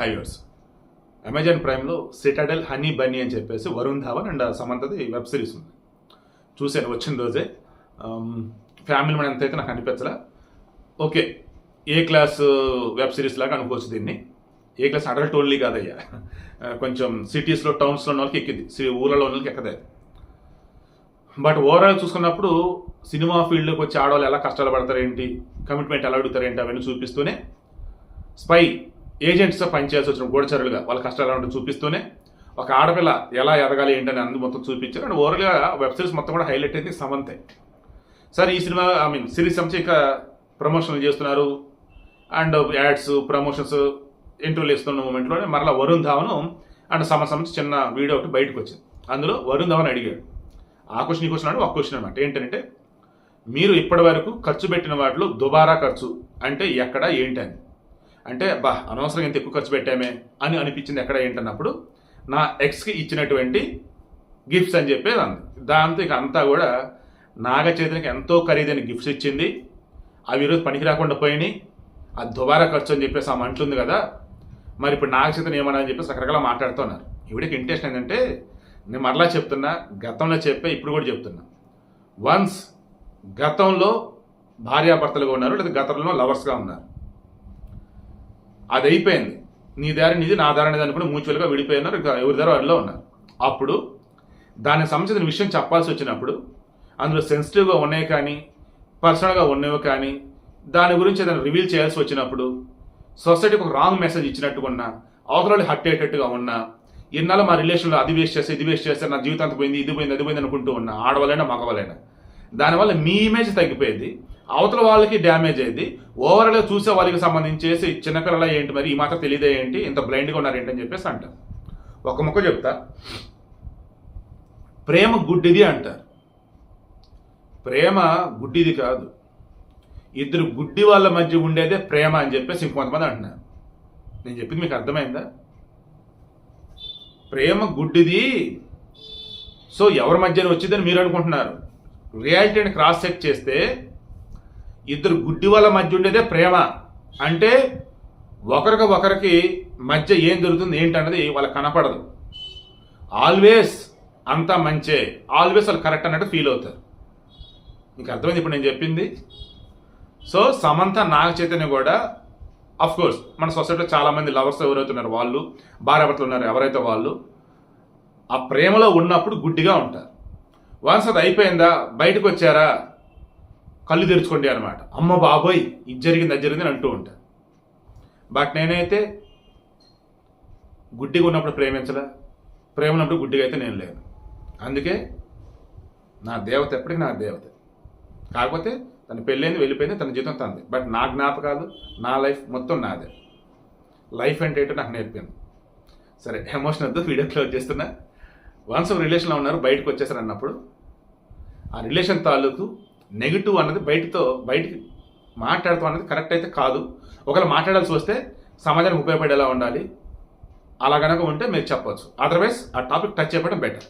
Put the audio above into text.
హైవర్స్ Amazon ప్రైమ్లో Citadel honey Bunny అని చెప్పేసి వరుణ్ ధావన్ అండ్ సమంతది వెబ్ సిరీస్ ఉంది. చూశాను వచ్చిన రోజే. ఫ్యామిలీ మన ఎంతైతే నాకు అనిపించలే. Okay A class uh, web series లాగా అనుకోవచ్చు దీన్ని. ఏ క్లాస్ అడల్ట్ ఓన్లీ కాదయ్యా. కొంచెం సిటీస్లో టౌన్స్లో ఉన్న వాళ్ళకి ఎక్కింది సి- ఊళ్ళలో ఉన్న వాళ్ళకి ఎక్కదే బట్ ఓవరాల్ చూసుకున్నప్పుడు సినిమా ఫీల్డ్లోకి వచ్చి ఆడవాళ్ళు ఎలా కష్టాలు పడతారేంటి కమిట్మెంట్ ఎలా అడుగుతారేంటి అవన్నీ చూపిస్తూనే స్పై ఏజెంట్స్తో పనిచేయాల్సి వచ్చిన గూఢచరులుగా వాళ్ళ కష్టాలు ఎలా చూపిస్తూనే ఒక ఆడపిల్ల ఎలా ఎదగాలి ఏంటని అందు మొత్తం చూపించారు. అండ్ ఓవరాల్గా వెబ్ సిరీస్ మొత్తం కూడా హైలైట్ అయింది సమంతే. సరే ఈ సినిమా ఐ మీన్ సిరీస్ సంబంధించి ఇక ప్రమోషన్లు చేస్తున్నారు. అండ్ యాడ్స్ ప్రమోషన్స్ ఇంటర్వ్యూలు ఇస్తున్న మూమెంట్లోనే మరలా వరుణ్ ధావన్ అండ్ సమ సంబంధించి చిన్న వీడియో ఒకటి బయటకు వచ్చింది. అందులో వరుణ్ ధవన్ అడిగాడు ఆ క్వశ్చన్ ఈ క్వశ్చన్ అంటే ఒక క్వశ్చన్ అనమాట ఏంటంటే మీరు ఇప్పటి వరకు ఖర్చు పెట్టిన వాటిలో దుబారా ఖర్చు అంటే ఎక్కడ ఏంటి అని. అంటే బా అనవసరంగా ఇంత ఎక్కువ ఖర్చు పెట్టామే అని అనిపించింది ఎక్కడ ఏంటన్నప్పుడు నా ఎక్స్కి ఇచ్చినటువంటి గిఫ్ట్స్ అని చెప్పేది అంది. దాంతో ఇక అంతా కూడా నాగ చైతన్యకి ఎంతో ఖరీదైన గిఫ్ట్స్ ఇచ్చింది. అవి ఈరోజు పనికి రాకుండా పోయినాయి. అది దుబారా ఖర్చు అని చెప్పేసి ఆమె అంటుంది కదా. మరి ఇప్పుడు నాగ చైతన్య ఏమన్నా అని చెప్పేసి రకరకాల మాట్లాడుతున్నారు ఇవిడికి ఇంట్రెస్ట్ ఏంటంటే నేను మరలా చెప్తున్నా గతంలో చెప్పే ఇప్పుడు కూడా చెప్తున్నా. వన్స్ గతంలో భార్యాభర్తలుగా ఉన్నారు లేదా గతంలో లవర్స్గా ఉన్నారు. అది అయిపోయింది నీ దారి నీది నా దారి అనేది అనుకుని మ్యూచువల్గా విడిపోయినారు ఇంకా ఎవరి దారి వారిలో ఉన్నారు. అప్పుడు దానికి సంబంధించిన విషయం చెప్పాల్సి వచ్చినప్పుడు అందులో సెన్సిటివ్గా ఉన్నాయి కానీ పర్సనల్గా ఉన్నవి కానీ దాని గురించి ఏదైనా రివీల్ చేయాల్సి వచ్చినప్పుడు సొసైటీకి ఒక రాంగ్ మెసేజ్ ఇచ్చినట్టుగా ఉన్నా అవతల హట్ అయ్యేటట్టుగా ఉన్నా ఇన్నాళ్ళు మా రిలేషన్లో అది వేస్ట్ చేస్తే ఇది వేస్ట్ చేస్తే నా జీవితానికి పోయింది ఇది పోయింది అది పోయింది అనుకుంటూ ఉన్నా ఆడవాళ్ళైనా మగవాళ్ళైనా దానివల్ల మీ ఇమేజ్ తగ్గిపోయింది అవతల వాళ్ళకి డ్యామేజ్ అయింది. ఓవరాల్గా చూసే వాళ్ళకి సంబంధించేసి చిన్నపిల్లల ఏంటి మరి? ఈ మాత్రం తెలియదే ఏంటి? ఇంత బ్లైండ్గా ఉన్నారు ఏంటి అని చెప్పేసి అంటారు. ఒక ముక్క చెప్తా. ప్రేమ గుడ్డిది అంటారు. ప్రేమ గుడ్డిది కాదు. ఇద్దరు గుడ్డి వాళ్ళ మధ్య ఉండేదే ప్రేమ అని చెప్పేసి ఇంకొంతమంది అంటున్నారు. నేను చెప్పింది మీకు అర్థమైందా? ప్రేమ గుడ్డిది. సో ఎవరి మధ్యన వచ్చిందని మీరు అనుకుంటున్నారు. రియాలిటీని క్రాస్ చెక్ చేస్తే ఇద్దరు గుడ్డి వాళ్ళ మధ్య ఉండేదే ప్రేమ. అంటే ఒకరికి ఒకరికి మధ్య ఏం జరుగుతుంది ఏంటన్నది వాళ్ళకి కనపడదు. ఆల్వేస్ అంతా మంచే. ఆల్వేస్ వాళ్ళు కరెక్ట్ అన్నట్టు ఫీల్ అవుతారు. మీకు అర్థమైంది ఇప్పుడు నేను చెప్పింది? సో సమంత నాగ చైతన్య కూడా అఫ్ కోర్స్ మన సొసైటీలో చాలామంది లవర్స్ ఎవరైతున్నారు వాళ్ళు భార్యాభర్తలు ఉన్నారు ఎవరైతే వాళ్ళు ఆ ప్రేమలో ఉన్నప్పుడు గుడ్డిగా ఉంటారు. వన్స్ అది అయిపోయిందా బయటకు వచ్చారా? కళ్ళు తెరుచుకోండి అనమాట అమ్మ బాబోయ్ ఇది జరిగింది అది జరిగింది అని అంటూ ఉంటాను బట్ నేనైతే గుడ్డిగా ఉన్నప్పుడు ప్రేమించలే ప్రేమ ఉన్నప్పుడు గుడ్డిగా అయితే నేను లేను. అందుకే నా దేవత ఎప్పటికీ నా దేవత. కాకపోతే తన పెళ్ళైంది వెళ్ళిపోయింది తన జీవితం తనది. బట్ నా జ్ఞాపకాలు నా లైఫ్ మొత్తం నాదే. లైఫ్ అంటే ఏంటో నాకు నేర్పింది సరే ఎమోషన్ వద్దు వీడియో క్లోజ్ చేస్తున్నా. వన్స్ రిలేషన్లో ఉన్నారు బయటకు వచ్చేసారు అన్నప్పుడు ఆ రిలేషన్ తాలూకు నెగిటివ్ అన్నది బయటతో బయటికి మాట్లాడుతూ అన్నది కరెక్ట్ అయితే కాదు. ఒకవేళ మాట్లాడాల్సి వస్తే సమాజానికి ఉపయోగపడేలా ఉండాలి. అలా కనుక ఉంటే మీరు చెప్పొచ్చు. అదర్వైజ్ ఆ టాపిక్ టచ్ చేయడం బెటర్